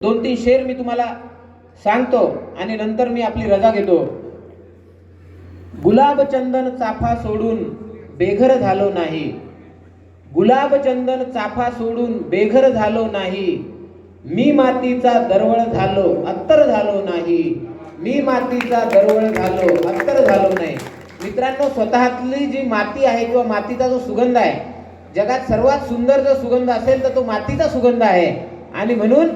दोन तीन शेर मी तुम्हाला सांगतो आणि नंतर मी आपली रजा घेतो. गुलाब चंदन चाफा सोडून बेघर झालो नाही. गुलाब चंदन चाफा सोडून बेघर झालो नाही. मी मातीचा दरवळ झालो अत्तर झालो नाही. मी मातीचा दरवळ झालो अत्तर झालो नाही. मित्रांनो स्वतःतली जी माती आहे किंवा मातीचा जो सुगंध आहे जगात सर्वात सुंदर जो सुगंध असेल तर तो मातीचा सुगंध आहे. आणि म्हणून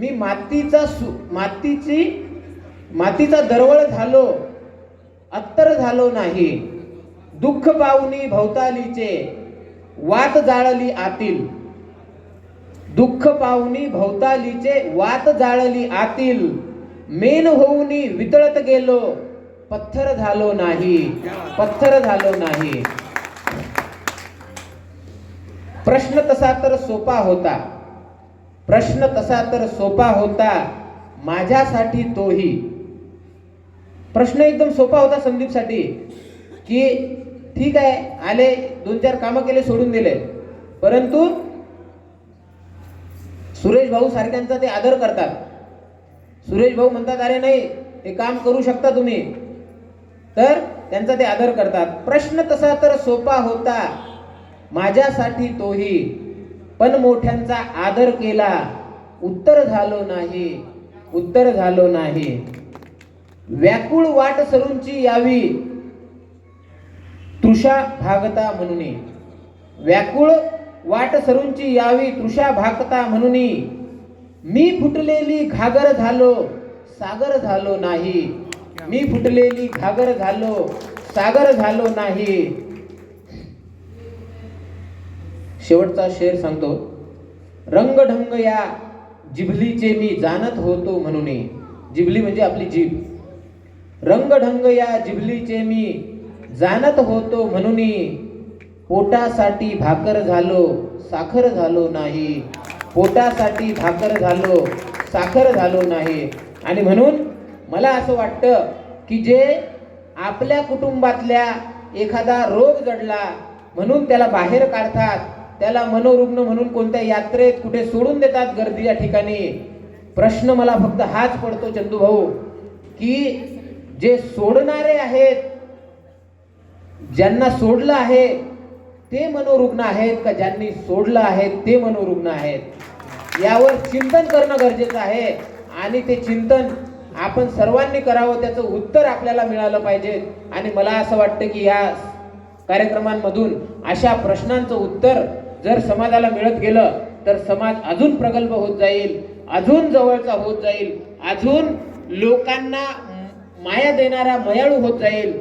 मी मातीचा सु मातीची मातीचा दरवळ झालो अत्तर झालो नाही. दुःख पाहुनी भवतालीचे वात जाळली आतील. दुःख पाहुनी भवतालीचे वात जाळली आतील. मेन होऊनी वितळत गेलो पत्थर झालो नाही पत्थर झालो नाही. प्रश्न तसा तर सोपा होता. प्रश्न तसा तर सोपा होता माझ्यासाठी तोही. प्रश्न एकदम सोपा होता संदीपसाठी की ठीक आहे आले दोन चार कामं केले सोडून दिले. परंतु सुरेश भाऊ सारख्यांचा ते आदर करतात. सुरेश भाऊ म्हणतात अरे नाही हे काम करू शकता तुम्ही. तर त्यांचा ते आदर करतात. प्रश्न तसा तर सोपा होता माझ्यासाठी तोही. पण मोठ्यांचा आदर केला. उत्तर झालो नाही उत्तर झालो नाही. व्याकुळ वाट सरूंची यावी. तृषा भागता म्हणून. व्याकुळ वाट सरूंची यावी तृषा भागता म्हणून. मी फुटलेली घागर झालो सागर झालो नाही. मी फुटलेली घागर झालो सागर झालो नाही. शेवटचा शेर सांगतो रंगढंग या जिभलीचे मी जाणत होतो म्हणून. जिभली म्हणजे आपली जीभ. रंगढंग या जिभलीचे मी जाणत होतो म्हणून पोटासाठी भाकर झालो साखर झालो नाही. पोटासाठी भाकर झालो साखर झालो नाही. आणि म्हणून मला असं वाटतं की जे आपल्या कुटुंबातल्या एखादा रोग जडला म्हणून त्याला बाहेर काढतात. त्याला मनोरुग्ण म्हणून कोणत्या यात्रेत कुठे सोडून देतात गर्दी या ठिकाणी? प्रश्न मला फक्त हाच पडतो चंदू भाऊ की जे सोडणारे आहेत ज्यांना सोडलं आहे ते मनोरुग्ण आहेत का ज्यांनी सोडलं आहे ते मनोरुग्ण आहेत? यावर चिंतन करणं गरजेचं आहे आणि ते चिंतन आपण सर्वांनी करावं त्याचं उत्तर आपल्याला मिळालं पाहिजे. आणि मला असं वाटतं की या कार्यक्रमांमधून अशा प्रश्नांचं उत्तर जर समाजाला मिळत गेलं तर समाज अजून प्रगल्भ होत जाईल अजून जवळचा होत जाईल अजून लोकांना माया देणारा मयाळू होत जाईल.